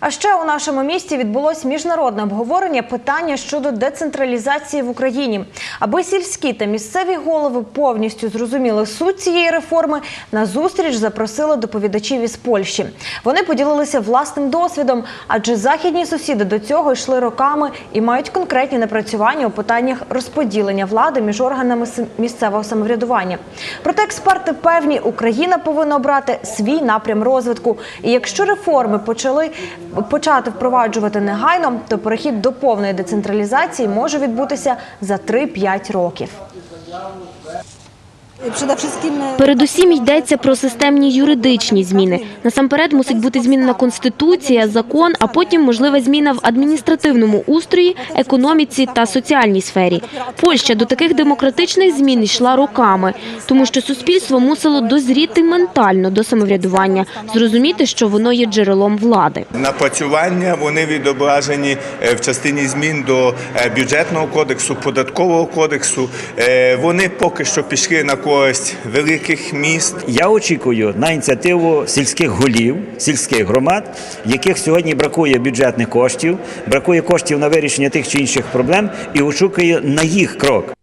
А ще у нашому місті відбулось міжнародне обговорення питання щодо децентралізації в Україні. Аби сільські та місцеві голови повністю зрозуміли суть цієї реформи, на зустріч запросили доповідачів із Польщі. Вони поділилися власним досвідом, адже західні сусіди до цього йшли роками і мають конкретні напрацювання у питаннях розподілення влади між органами місцевого самоврядування. Проте експерти певні, Україна повинна обрати свій напрям розвитку. І якщо реформи почали почати впроваджувати негайно, то перехід до повної децентралізації може відбутися за 3-5 років. E, Передусім йдеться про системні юридичні зміни. Насамперед мусить бути змінена конституція, закон, а потім можлива зміна в адміністративному устрої, економіці та соціальній сфері. Польща до таких демократичних змін йшла роками, тому що суспільство мусило дозріти ментально до самоврядування, зрозуміти, що воно є джерелом влади. Напрацювання вони відображені е, в частині змін до е, бюджетного кодексу, податкового кодексу. Е, Вони поки що пішли на користь великих міст. Я очікую на ініціативу сільських голів, сільських громад, яких сьогодні бракує бюджетних коштів, бракує коштів на вирішення тих чи інших проблем, і очікую на їх крок.